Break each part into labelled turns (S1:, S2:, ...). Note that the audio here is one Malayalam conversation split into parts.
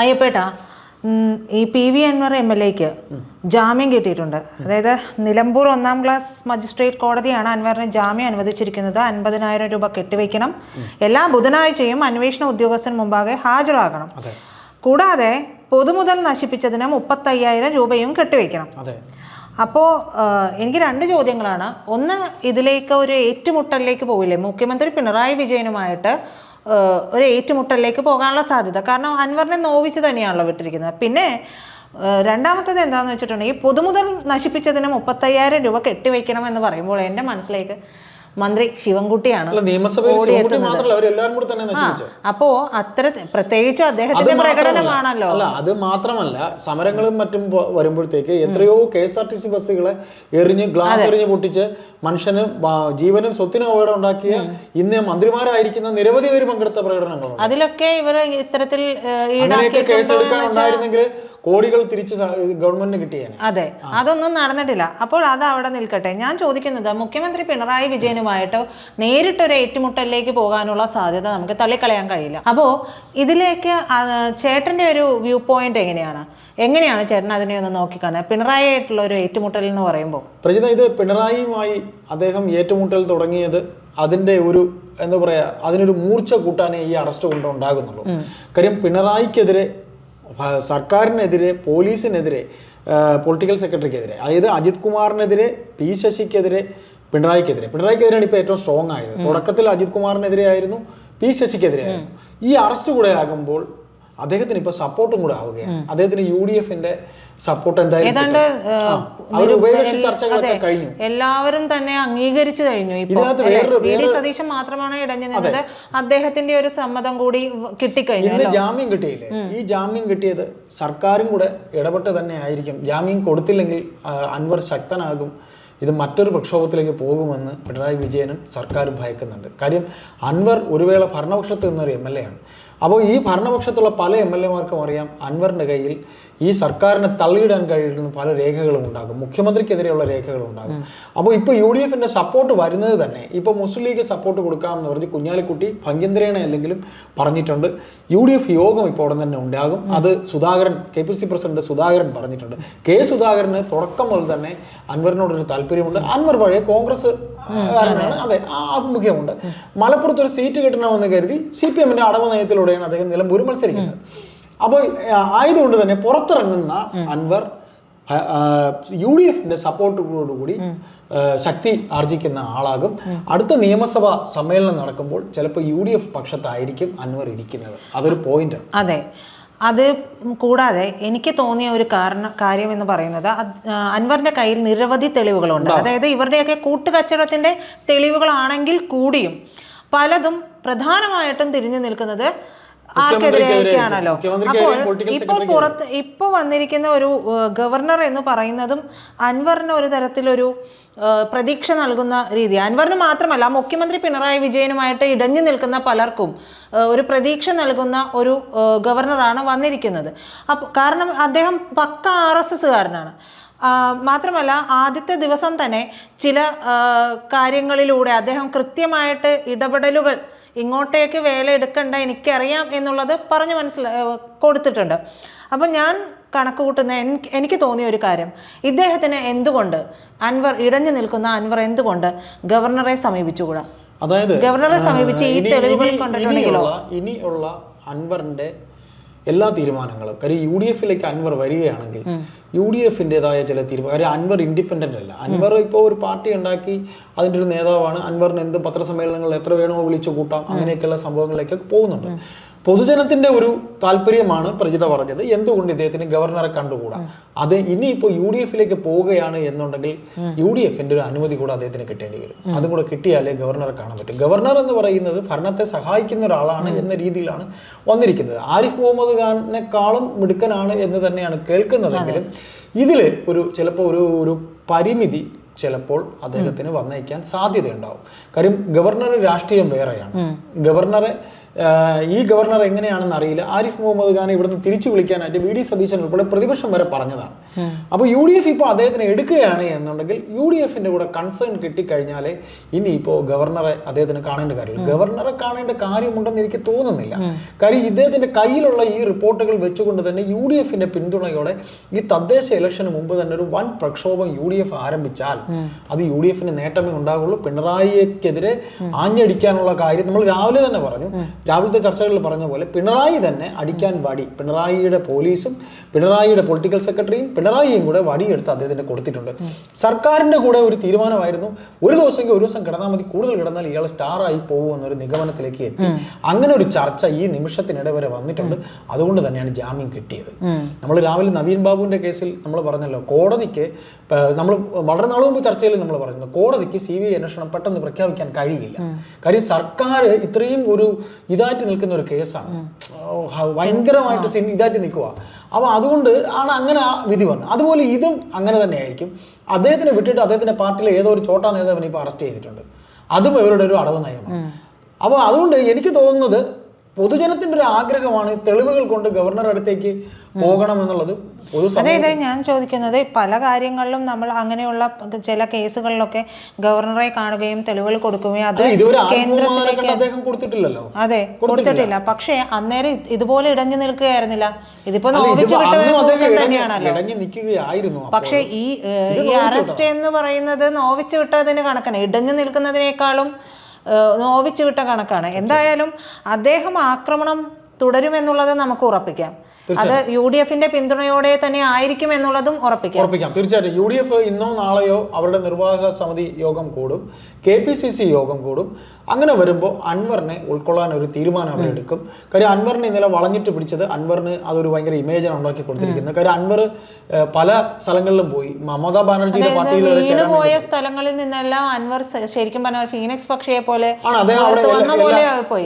S1: അയ്യപ്പേട്ട ഈ P V Anvar M L എക്ക് ജാമ്യം കിട്ടിയിട്ടുണ്ട്. അതായത് നിലമ്പൂർ ഒന്നാം ക്ലാസ് മജിസ്ട്രേറ്റ് കോടതിയാണ് അൻവറിന് ജാമ്യം അനുവദിച്ചിരിക്കുന്നത്. അൻപതിനായിരം രൂപ കെട്ടിവെക്കണം. എല്ലാ ബുധനാഴ്ചയും അന്വേഷണ ഉദ്യോഗസ്ഥൻ മുമ്പാകെ ഹാജരാകണം. കൂടാതെ പൊതുമുതൽ നശിപ്പിച്ചതിന് മുപ്പത്തയ്യായിരം രൂപയും കെട്ടിവെക്കണം. അപ്പോൾ എനിക്ക് രണ്ട് ചോദ്യങ്ങളാണ്. ഒന്ന് ഇതിലേക്ക് ഒരു ഏറ്റുമുട്ടലിലേക്ക് പോവില്ലേ? മുഖ്യമന്ത്രി പിണറായി വിജയനുമായിട്ട് ഒരു ഏറ്റുമുട്ടലിലേക്ക് പോകാനുള്ള സാധ്യത. കാരണം അൻവറിനെ നോവിച്ച് തന്നെയാണല്ലോ വിട്ടിരിക്കുന്നത്. പിന്നെ രണ്ടാമത്തത് എന്താണെന്ന് വെച്ചിട്ടുണ്ടെങ്കിൽ പൊതുമുതൽ നശിപ്പിച്ചതിന് മുപ്പത്തയ്യായിരം രൂപ കെട്ടിവെക്കണം എന്ന് പറയുമ്പോൾ എന്റെ മനസ്സിലേക്ക് മന്ത്രി ശിവൻകുട്ടിയാണ്
S2: നിയമസഭയിൽ മാത്രമല്ല അവരെല്ലാവരും കൂടെ തന്നെ
S1: അപ്പോ അത്ര പ്രത്യേകിച്ചും അദ്ദേഹത്തിന്റെ പ്രകടനമാണല്ലോ.
S2: അല്ല അത് മാത്രമല്ല സമരങ്ങളും മറ്റും വരുമ്പോഴത്തേക്ക് എത്രയോ K S R T C ബസ്സുകളെ എറിഞ്ഞ് ഗ്ലാസ് എറിഞ്ഞ് പൊട്ടിച്ച് മനുഷ്യനും ജീവനും സ്വത്തിനും അപകടം ഉണ്ടാക്കിയ ഇന്ന് മന്ത്രിമാരായിരിക്കുന്ന നിരവധി പേര് പങ്കെടുത്ത പ്രകടനങ്ങളാണ്
S1: അതിലൊക്കെ ഇവർ ഇത്തരത്തിൽ
S2: കേസെടുക്കാൻ ഉണ്ടായിരുന്നെങ്കിൽ കോടികൾ തിരിച്ച് ഗവൺമെന്റിന് കിട്ടിയേനെ.
S1: അതെ. അതൊന്നും നടന്നിട്ടില്ല. അപ്പോൾ അത് അവിടെ നിൽക്കട്ടെ. ഞാൻ ചോദിക്കുന്നത് മുഖ്യമന്ത്രി പിണറായി വിജയനുമായിട്ട് നേരിട്ടൊരു ഏറ്റുമുട്ടലിലേക്ക് പോകാനുള്ള സാധ്യത നമുക്ക് തള്ളിക്കളയാൻ കഴിയില്ല. അപ്പോൾ ഇതിലേക്ക് ചേട്ടന്റെ ഒരു വ്യൂ പോയിന്റ് എങ്ങനെയാണ്? എങ്ങനെയാണ് ചേട്ടൻ അതിനെ ഒന്ന് നോക്കിക്കാണുന്നത്? പിണറായി ആയിട്ടുള്ള ഒരു ഏറ്റുമുട്ടൽ എന്ന് പറയുമ്പോൾ.
S2: പ്രജിത ഇത് പിണറായിയുമായി അദ്ദേഹം ഏറ്റുമുട്ടൽ തുടങ്ങിയത് അതിന്റെ ഒരു എന്താ പറയുക അതിനൊരു മൂർച്ച കൂട്ടാനേ ഈ അറസ്റ്റ് കൊണ്ട് ഉണ്ടാകുന്നുള്ളൂ കാര്യം പിണറായിക്കെതിരെ സർക്കാരിനെതിരെ പോലീസിനെതിരെ പൊളിറ്റിക്കൽ സെക്രട്ടറിക്കെതിരെ അതായത് അജിത് കുമാറിനെതിരെ പി ശശിക്കെതിരെ പിണറായിക്കെതിരെ. പിണറായിക്കെതിരെയാണ് ഇപ്പോൾ ഏറ്റവും സ്ട്രോങ് ആയത്. തുടക്കത്തിൽ അജിത് കുമാറിനെതിരെ ആയിരുന്നു പി ശശിക്കെതിരെ ആയിരുന്നു. ഈ അറസ്റ്റ് കൂടെ ആകുമ്പോൾ അദ്ദേഹത്തിന് ഇപ്പൊ സപ്പോർട്ടും കൂടെ ആവുകയാണ്. അദ്ദേഹത്തിന് യു ഡി എഫിന്റെ സപ്പോർട്ട് എന്തായാലും കഴിഞ്ഞു.
S1: എല്ലാവരും തന്നെ അംഗീകരിച്ചു കഴിഞ്ഞു
S2: ഇതിനകത്ത്
S1: സതീശൻ മാത്രമാണ് ഇടഞ്ഞു നിന്നത്. അദ്ദേഹത്തിന്റെ ഒരു സമ്മതം കൂടി കിട്ടിക്കഴിഞ്ഞു
S2: ഇന്ന് ജാമ്യം കിട്ടിയില്ലേ? ഈ ജാമ്യം കിട്ടിയത് സർക്കാരും കൂടെ ഇടപെട്ട് തന്നെ ആയിരിക്കും. ജാമ്യം കൊടുത്തില്ലെങ്കിൽ അൻവർ ശക്തനാകും. ഇത് മറ്റൊരു പ്രക്ഷോഭത്തിലേക്ക് പോകുമെന്ന് പിണറായി വിജയനും സർക്കാരും ഭയക്കുന്നുണ്ട്. കാര്യം അൻവർ ഒരു വേള ഭരണപക്ഷത്ത് നിന്നൊരു എം എൽ എ ആണ്. അപ്പോൾ ഈ ഭരണപക്ഷത്തുള്ള പല എം എൽ എമാർക്കും അറിയാം അൻവറിന്റെ കയ്യിൽ ഈ സർക്കാരിനെ തള്ളിയിടാൻ കഴിയുന്ന പല രേഖകളും ഉണ്ടാകും മുഖ്യമന്ത്രിക്കെതിരെയുള്ള രേഖകളും ഉണ്ടാകും. അപ്പോൾ ഇപ്പോൾ യു ഡി എഫിന്റെ സപ്പോർട്ട് വരുന്നത് തന്നെ ഇപ്പോൾ മുസ്ലിം ലീഗ് സപ്പോർട്ട് കൊടുക്കാമെന്ന് പറഞ്ഞ് കുഞ്ഞാലിക്കുട്ടി ഭംഗ്യന്തരേണ അല്ലെങ്കിലും പറഞ്ഞിട്ടുണ്ട്. യു ഡി എഫ് യോഗം ഇപ്പോൾ ഉടൻ തന്നെ ഉണ്ടാകും. അത് Sudhakaran K P C president Sudhakaran പറഞ്ഞിട്ടുണ്ട്. കെ സുധാകരന് തുടക്കം മുതൽ തന്നെ അൻവറിനോടൊരു താല്പര്യമുണ്ട്. അൻവർ പഴയ കോൺഗ്രസ് കാരനാണ്. അതെ ആ ആഭിമുഖ്യമുണ്ട്. മലപ്പുറത്ത് ഒരു സീറ്റ് കിട്ടണമെന്ന് കരുതി സി പി എമ്മിന്റെ അടവ് നയത്തിലൂടെയാണ് അദ്ദേഹം നിലമ്പൂർ മത്സരിക്കുന്നത്. അപ്പോൾ ആയതുകൊണ്ട് തന്നെ പുറത്തിറങ്ങുന്ന അൻവർ യു ഡി എഫിന്റെ സപ്പോർട്ടോടുകൂടി ശക്തി ആർജിക്കുന്ന ആളാകും. അടുത്ത നിയമസഭാ സമ്മേളനം നടക്കുമ്പോൾ ചിലപ്പോൾ യു ഡി എഫ് പക്ഷത്തായിരിക്കും അൻവർ ഇരിക്കുന്നത്. അതൊരു പോയിന്റാണ്.
S1: അതെ. അത് കൂടാതെ എനിക്ക് തോന്നിയ ഒരു കാരണ കാര്യം എന്ന് പറയുന്നത് അൻവറിന്റെ കയ്യിൽ നിരവധി തെളിവുകളുണ്ട്. അതായത് ഇവരുടെയൊക്കെ കൂട്ടുകച്ചവടത്തിന്റെ തെളിവുകളാണെങ്കിൽ കൂടിയും പലതും പ്രധാനമായിട്ടും തിരിഞ്ഞു നിൽക്കുന്നത് ആർക്കെതിരെയൊക്കെയാണല്ലോ അപ്പോൾ ഇപ്പോൾ പുറത്ത് ഇപ്പോൾ വന്നിരിക്കുന്ന ഒരു ഗവർണർ എന്ന് പറയുന്നതും അൻവറിന് ഒരു തരത്തിലൊരു പ്രതീക്ഷ നൽകുന്ന രീതി. അൻവറിന് മാത്രമല്ല മുഖ്യമന്ത്രി പിണറായി വിജയനുമായിട്ട് ഇടഞ്ഞു നിൽക്കുന്ന പലർക്കും ഒരു പ്രതീക്ഷ നൽകുന്ന ഒരു ഗവർണറാണ് വന്നിരിക്കുന്നത്. അപ്പോൾ കാരണം അദ്ദേഹം പക്ക ആർ എസ് എസ്സുകാരനാണ്. മാത്രമല്ല ആദ്യത്തെ ദിവസം തന്നെ ചില കാര്യങ്ങളിലൂടെ അദ്ദേഹം കൃത്യമായിട്ട് ഇടപെടലുകൾ ഇങ്ങോട്ടേക്ക് വേല എടുക്കണ്ട എനിക്കറിയാം എന്നുള്ളത് പറഞ്ഞു മനസ്സിലാ കൊടുത്തിട്ടുണ്ട്. അപ്പം ഞാൻ കണക്ക് കൂട്ടുന്ന എനിക്ക് എനിക്ക് തോന്നിയ ഒരു കാര്യം. ഇദ്ദേഹത്തിന് എന്തുകൊണ്ട് അൻവർ ഇടഞ്ഞു നിൽക്കുന്ന അൻവർ എന്തുകൊണ്ട് ഗവർണറെ സമീപിച്ചുകൂടാ?
S2: അതായത്
S1: ഗവർണറെ സമീപിച്ച് ഈ തെളിവുകൾ കണ്ടിട്ടുണ്ടെങ്കിലോ?
S2: ഇനിയുള്ള അൻവറിന്റെ എല്ലാ തീരുമാനങ്ങളും. കാര്യം യു ഡി എഫിലേക്ക് അൻവർ വരികയാണെങ്കിൽ യു ഡി എഫിന്റെതായ ചില തീരുമാനം കാര്യം അൻവർ ഇൻഡിപെൻഡന്റ് അല്ല. അൻവർ ഇപ്പോൾ ഒരു പാർട്ടി ഉണ്ടാക്കി അതിന്റെ ഒരു നേതാവാണ്. അൻവറിന് എന്ത് പത്രസമ്മേളനങ്ങൾ എത്ര വേണമോ വിളിച്ചു കൂട്ടാം. അങ്ങനെയൊക്കെയുള്ള സംഭവങ്ങളിലേക്കൊക്കെ പോകുന്നുണ്ട്. പൊതുജനത്തിന്റെ ഒരു താല്പര്യമാണ് പ്രജിത പറഞ്ഞത്. എന്തുകൊണ്ട് ഇദ്ദേഹത്തിന് ഗവർണറെ കണ്ടുകൂടാ? അത് ഇനിയിപ്പോൾ യു ഡി എഫിലേക്ക് പോവുകയാണ് എന്നുണ്ടെങ്കിൽ യു ഡി എഫിന്റെ ഒരു അനുമതി കൂടെ അദ്ദേഹത്തിന് കിട്ടേണ്ടി വരും. അതും കൂടെ കിട്ടിയാലേ ഗവർണറെ കാണാൻ പറ്റും. ഗവർണർ എന്ന് പറയുന്നത് ഭരണത്തെ സഹായിക്കുന്ന ഒരാളാണ് എന്ന രീതിയിലാണ് വന്നിരിക്കുന്നത്. ആരിഫ് മുഹമ്മദ് ഖാനെക്കാളും മിടുക്കനാണ് എന്ന് തന്നെയാണ് കേൾക്കുന്നതെങ്കിലും ഇതിൽ ഒരു ചിലപ്പോൾ ഒരു ഒരു പരിമിതി ചിലപ്പോൾ അദ്ദേഹത്തിന് വന്നയക്കാൻ സാധ്യതയുണ്ടാവും. കാര്യം ഗവർണർ രാഷ്ട്രീയം വേറെയാണ്. ഗവർണറെ ഈ ഗവർണർ എങ്ങനെയാണെന്ന് അറിയില്ല. ആരിഫ് മുഹമ്മദ് ഖാനെ ഇവിടുന്ന് തിരിച്ചു വിളിക്കാനായിട്ട് വി ഡി സതീശൻ ഉൾപ്പെടെ പ്രതിപക്ഷം വരെ പറഞ്ഞതാണ്. അപ്പോൾ യു ഡി എഫ് ഇപ്പോൾ അദ്ദേഹത്തിനെ എടുക്കുകയാണ് എന്നുണ്ടെങ്കിൽ യു ഡി എഫിന്റെ കൂടെ കൺസേൺ കിട്ടിക്കഴിഞ്ഞാലേ ഇനി ഇപ്പോൾ ഗവർണറെ അദ്ദേഹത്തിന് കാണേണ്ട കാര്യമില്ല. ഗവർണറെ കാണേണ്ട കാര്യമുണ്ടെന്ന് എനിക്ക് തോന്നുന്നില്ല. കാര്യം ഇദ്ദേഹത്തിന്റെ കയ്യിലുള്ള ഈ റിപ്പോർട്ടുകൾ വെച്ചുകൊണ്ട് തന്നെ യു ഡി എഫിന്റെ പിന്തുണയോടെ ഈ തദ്ദേശ ഇലക്ഷന് മുമ്പ് തന്നെ ഒരു വൻ പ്രക്ഷോഭം യു ഡി എഫ് ആരംഭിച്ചാൽ അത് യു ഡി എഫിന് നേട്ടമേ ഉണ്ടാകുള്ളൂ പിണറായിക്കെതിരെ ആഞ്ഞടിക്കാനുള്ള കാര്യം നമ്മൾ രാവിലെ തന്നെ പറഞ്ഞു. രാവിലത്തെ ചർച്ചകളിൽ പറഞ്ഞ പോലെ പിണറായി തന്നെ അടിക്കാൻ വടി. പിണറായിയുടെ പോലീസും പിണറായിയുടെ പൊളിറ്റിക്കൽ സെക്രട്ടറിയും പിണറായിയും കൂടെ വടിയെടുത്ത് അദ്ദേഹത്തിന് കൊടുത്തിട്ടുണ്ട്. സർക്കാരിന്റെ കൂടെ ഒരു തീരുമാനമായിരുന്നു. ഒരു ദിവസമെങ്കിൽ ഒരു ദിവസം കിടന്നാൽ മതി. കൂടുതൽ കിടന്നാൽ ഇയാൾ സ്റ്റാറായി പോകുമെന്നൊരു നിഗമനത്തിലേക്ക് എത്തി. അങ്ങനെ ഒരു ചർച്ച ഈ നിമിഷത്തിനിടെ വരെ വന്നിട്ടുണ്ട്. അതുകൊണ്ട് തന്നെയാണ് ജാമ്യം കിട്ടിയത്. നമ്മൾ രാവിലെ നവീൻ ബാബുവിന്റെ കേസിൽ നമ്മൾ പറഞ്ഞല്ലോ കോടതിക്ക് നമ്മൾ വളരെ നാൾ മുമ്പ് ചർച്ചയിൽ നമ്മൾ പറയുന്നു കോടതിക്ക് സി ബി ഐ അന്വേഷണം പെട്ടെന്ന് പ്രഖ്യാപിക്കാൻ കഴിയില്ല. കാര്യം സർക്കാർ ഇത്രയും ഒരു ഇതായിട്ട് നിൽക്കുന്ന ഒരു കേസാണ്. ഭയങ്കരമായിട്ട് സിൻ ഇതായിട്ട് നിൽക്കുക അപ്പോൾ അതുകൊണ്ട് ആണ് അങ്ങനെ ആ വിധി വന്നത്. അതുപോലെ ഇതും അങ്ങനെ തന്നെ ആയിരിക്കും അദ്ദേഹത്തിനെ വിട്ടിട്ട് അദ്ദേഹത്തിന്റെ പാർട്ടിയിലെ ഏതോ ഒരു ചോട്ടാ നേതാവിനെ ഇപ്പോൾ അറസ്റ്റ് ചെയ്തിട്ടുണ്ട്. അതും ഇവരുടെ ഒരു അടവ് നയമാണ്. അപ്പോൾ അതുകൊണ്ട് എനിക്ക് തോന്നുന്നത് പൊതുജനത്തിന്റെ ഒരു ആഗ്രഹമാണ് തെളിവുകൾ കൊണ്ട് ഗവർണർ അടുത്തേക്ക് പോകണം എന്നുള്ളത് അതെ
S1: അതായത് ഞാൻ ചോദിക്കുന്നത് പല കാര്യങ്ങളിലും നമ്മൾ അങ്ങനെയുള്ള ചില കേസുകളിലൊക്കെ ഗവർണറെ കാണുകയും തെളിവുകൾ കൊടുക്കുകയും അത്
S2: കേന്ദ്രത്തിലേക്ക് കൊടുത്തിട്ടില്ലല്ലോ?
S1: അതെ കൊടുത്തിട്ടില്ല. പക്ഷേ അന്നേരം ഇതുപോലെ ഇടഞ്ഞു നിൽക്കുകയായിരുന്നില്ല. ഇതിപ്പോ നോവിച്ചു വിട്ട തന്നെയാണല്ലോ. പക്ഷേ ഈ അറസ്റ്റ് എന്ന് പറയുന്നത് നോവിച്ചു വിട്ടതിന് കണക്കാണ്. ഇടഞ്ഞു നിൽക്കുന്നതിനേക്കാളും നോവിച്ചു വിട്ട കണക്കാണ്. എന്തായാലും അദ്ദേഹം ആക്രമണം തുടരുമെന്നുള്ളത് നമുക്ക് ഉറപ്പിക്കാം. അത് യു ഡി എഫിന്റെ പിന്തുണയോടെ തന്നെ ആയിരിക്കും എന്നുള്ളതും ഉറപ്പിക്കാം.
S2: ഉറപ്പിക്കാം. തീർച്ചയായിട്ടും. യു ഡി എഫ് ഇന്നോ നാളെയോ അവരുടെ നിർവാഹക സമിതി യോഗം കൂടും. കെ പി സി സി യോഗം കൂടും. അങ്ങനെ വരുമ്പോൾ അൻവറിനെ ഉൾക്കൊള്ളാൻ ഒരു തീരുമാനം അവരെടുക്കും കാര്യം അൻവറിനെ ഇന്നലെ വളഞ്ഞിട്ട് പിടിച്ചത് അൻവറിന് അതൊരു ഭയങ്കര ഇമേജാണ് ഉണ്ടാക്കി കൊടുത്തിരിക്കുന്നത്. കാര്യം അൻവർ പല സ്ഥലങ്ങളിലും പോയി. മമതാ ബാനർജിയുടെ പാർട്ടിയിൽ
S1: പോയ സ്ഥലങ്ങളിൽ നിന്നെല്ലാം അൻവർ ശരിക്കും പറഞ്ഞ ഫീനക്സ് പക്ഷിയെ പോലെ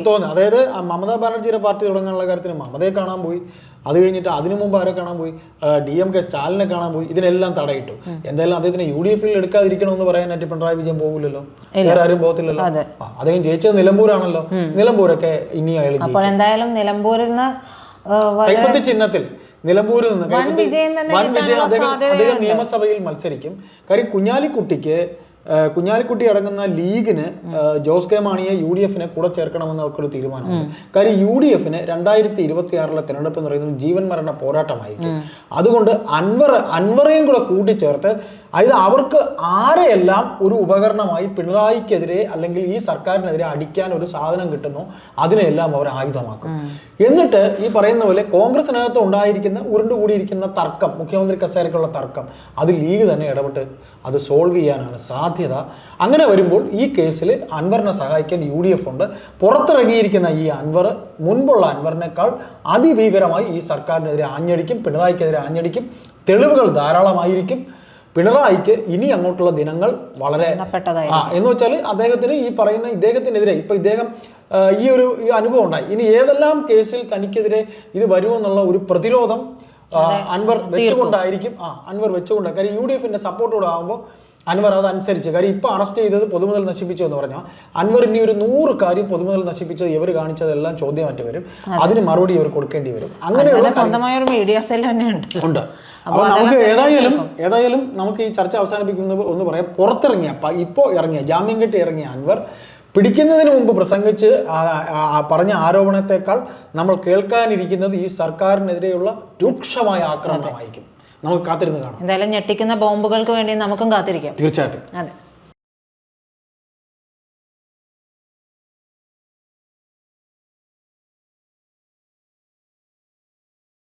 S2: തോന്നുന്നു. അതായത് മമതാ ബാനർജിയുടെ പാർട്ടി തുടങ്ങാനുള്ള കാര്യത്തിന് മമതയെ കാണാൻ പോയി. അത് കഴിഞ്ഞിട്ട് അതിനു മുമ്പ് ആരെ കാണാൻ പോയി? ഡി എം കെ സ്റ്റാലിനെ കാണാൻ പോയി. ഇതിനെല്ലാം തടയിട്ടു. എന്തായാലും അദ്ദേഹത്തിന് യു ഡി എഫിൽ എടുക്കാതിരിക്കണമെന്ന് പറയാനായിട്ട് പിണറായി വിജയൻ പോകില്ലല്ലോ വേറെ ആരും പോകത്തില്ലല്ലോ? അദ്ദേഹം ജയിച്ചത് നിലമ്പൂരാണല്ലോ. നിലമ്പൂരൊക്കെ ഇനി അയാൾ
S1: എന്തായാലും നിലമ്പൂരിൽ നിന്ന്
S2: കൈപ്പത്തി ചിഹ്നത്തിൽ നിലമ്പൂരിൽ നിന്ന് വൻ വിജയം അദ്ദേഹം നിയമസഭയിൽ മത്സരിക്കും. കാര്യം കുഞ്ഞാലിക്കുട്ടിക്ക് കുഞ്ഞാലിക്കുട്ടി അടങ്ങുന്ന ലീഗിന് ജോസ് കെ മാണിയെ യു ഡി എഫിനെ കൂടെ ചേർക്കണമെന്ന് അവർക്കൊരു തീരുമാനമുണ്ട്. കാര്യം യു ഡി എഫിന് രണ്ടായിരത്തി ഇരുപത്തി ആറിലെ തെരഞ്ഞെടുപ്പ് എന്ന് പറയുന്നത് ജീവൻ മരണ പോരാട്ടമായിരിക്കും. അതുകൊണ്ട് അൻവർ അൻവറേയും കൂടെ കൂട്ടിച്ചേർത്ത് അതായത് അവർക്ക് ആരെയെല്ലാം ഒരു ഉപകരണമായി പിണറായിക്കെതിരെ അല്ലെങ്കിൽ ഈ സർക്കാരിനെതിരെ അടിക്കാൻ ഒരു സാധനം കിട്ടുന്നു അതിനെല്ലാം അവർ ആയുധമാക്കും. എന്നിട്ട് ഈ പറയുന്ന പോലെ കോൺഗ്രസിനകത്ത് ഉണ്ടായിരിക്കുന്ന ഉരുണ്ടുകൂടിയിരിക്കുന്ന തർക്കം മുഖ്യമന്ത്രി കസേരക്കുള്ള തർക്കം അത് ലീഗ് തന്നെ ഇടപെട്ട് അത് സോൾവ് ചെയ്യാനാണ് സാധ്യത. അങ്ങനെ വരുമ്പോൾ ഈ കേസിൽ അൻവറിനെ സഹായിക്കാൻ യു ഡി എഫ് ഉണ്ട്. പുറത്തിറങ്ങിയിരിക്കുന്ന ഈ അൻവർ മുൻപുള്ള അൻവറിനേക്കാൾ അതിഭീകരമായി ഈ സർക്കാരിനെതിരെ ആഞ്ഞടിക്കും പിണറായിക്കെതിരെ ആഞ്ഞടിക്കും. തെളിവുകൾ ധാരാളമായിരിക്കും. പിണറായിക്ക് ഇനി അങ്ങോട്ടുള്ള ദിനങ്ങൾ വളരെ ആ എന്ന് വെച്ചാൽ അദ്ദേഹത്തിന് ഈ പറയുന്ന ഇദ്ദേഹത്തിനെതിരെ ഇപ്പൊ ഇദ്ദേഹം ഈ ഒരു അനുഭവം ഉണ്ടായി. ഇനി ഏതെല്ലാം കേസിൽ തനിക്കെതിരെ ഇത് വരുമെന്നുള്ള ഒരു പ്രതിരോധം അൻവർ വെച്ചുകൊണ്ടായിരിക്കും. ആ അൻവർ വെച്ചുകൊണ്ട്. കാര്യം യു ഡി എഫിന്റെ സപ്പോർട്ടോടെ ആകുമ്പോൾ അൻവർ അതനുസരിച്ച്. കാര്യം ഇപ്പോൾ അറസ്റ്റ് ചെയ്തത് പൊതുമുതൽ നശിപ്പിച്ചു എന്ന് പറഞ്ഞാൽ അൻവർ ഇനി ഒരു നൂറ് കാര്യം പൊതുമുതൽ നശിപ്പിച്ചത് ഇവർ കാണിച്ചതെല്ലാം ചോദ്യമായിട്ട് വരും. അതിന് മറുപടി ഇവർ കൊടുക്കേണ്ടി വരും. അങ്ങനെയുള്ള
S1: അങ്ങനെ സ്വന്തമായ ഒരു മീഡിയ സെൽ തന്നെ ഉണ്ട്.
S2: അപ്പോൾ നമുക്ക് ഏതായാലും ഏതായാലും നമുക്ക് ഈ ചർച്ച അവസാനിപ്പിക്കുന്നത് ഒന്ന് പറയാം. പുറത്തിറങ്ങിയ ഇപ്പോൾ ഇപ്പോ ഇറങ്ങിയ ജാമ്യം കെട്ടി ഇറങ്ങിയ അൻവർ പിടിക്കുന്നതിന് മുമ്പ് പ്രസംഗിച്ച് പറഞ്ഞ ആരോപണത്തെക്കാൾ നമ്മൾ കേൾക്കാനിരിക്കുന്നത് ഈ സർക്കാരിനെതിരെയുള്ള രൂക്ഷമായ ആക്രമണമായിരിക്കും. നമുക്ക് കാത്തിരുന്ന് കാണാം.
S1: എന്തായാലും ഞെട്ടിക്കുന്ന ബോംബുകൾക്ക് വേണ്ടി നമുക്കും കാത്തിരിക്കാം.
S2: തീർച്ചയായിട്ടും.
S1: അതെ.